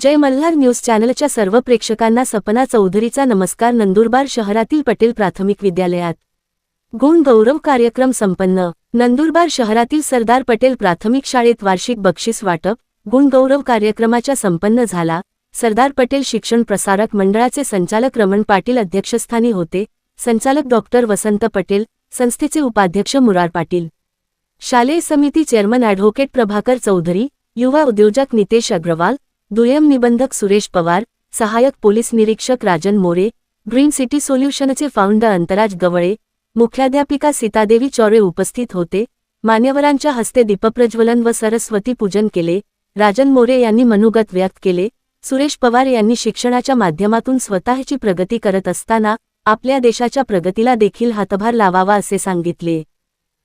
जय Malhar news चॅनलच्या सर्व प्रेक्षकांना सपना चौधरीचा नमस्कार. नंदुरबार शहरातील पटेल प्राथमिक विद्यालयात. गुण गौरव कार्यक्रम संपन्न. नंदुरबार शहरातील सरदार पटेल प्राथमिक शाळेत वार्षिक बक्षीस वाटप गुण गौरव कार्यक्रमाच्या संपन्न झाला. सरदार पटेल शिक्षण प्रसारक मंडळाचे संचालक रमण पाटील अध्यक्षस्थानी होते. संचालक डॉक्टर वसंत पटेल संस्थेचे उपाध्यक्ष मुरार पाटील. शालेय समिती चेअरमन ॲडव्होकेट प्रभाकर चौधरी युवा उद्योजक नितेश अग्रवाल दुय्यम निबंधक सुरेश पवार सहायक पोलीस निरीक्षक राजन मोरे ग्रीन सिटी सोल्युशनचे फाउंडर अंतराज गवळे मुख्याध्यापिका सीतादेवी चौरे उपस्थित होते. मान्यवरांच्या हस्ते दीपप्रज्वलन व सरस्वती पूजन केले. राजन मोरे यांनी मनोगत व्यक्त केले. सुरेश पवार यांनी शिक्षणाच्या माध्यमातून स्वतःची प्रगती करत असताना आपल्या देशाच्या प्रगतीला देखील हातभार लावावा असे सांगितले.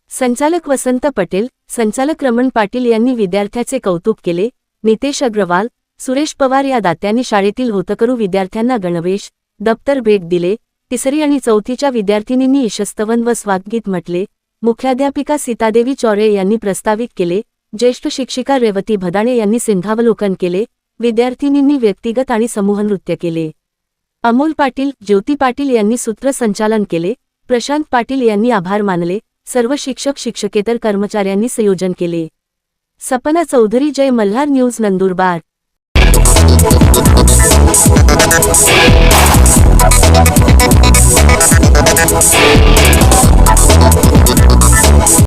संचालक वसंत पटेल संचालक रमण पाटील यांनी विद्यार्थ्याचे कौतुक केले. नितेश अग्रवाल सुरेश पवार या दात्यांनी शाळेतील होतकरू विद्यार्थ्यांना गणवेश दप्तर भेट दिले. तिसरी आणि चौथीच्या विद्यार्थिनींनी यशस्तवन व स्वागगीत म्हटले. मुख्याध्यापिका सीतादेवी चौरे यांनी प्रस्तावित केले. ज्येष्ठ शिक्षिका रेवती भदाणे यांनी सिंधावलोकन केले. विद्यार्थिनींनी व्यक्तिगत आणि समूह नृत्य केले. अमोल पाटील ज्योती पाटील यांनी सूत्रसंचालन केले. प्रशांत पाटील यांनी आभार मानले. सर्व शिक्षक शिक्षकेतर कर्मचाऱ्यांनी संयोजन केले. Sapna Chaudhari Jay Malhar news Nandurbar. Thank you.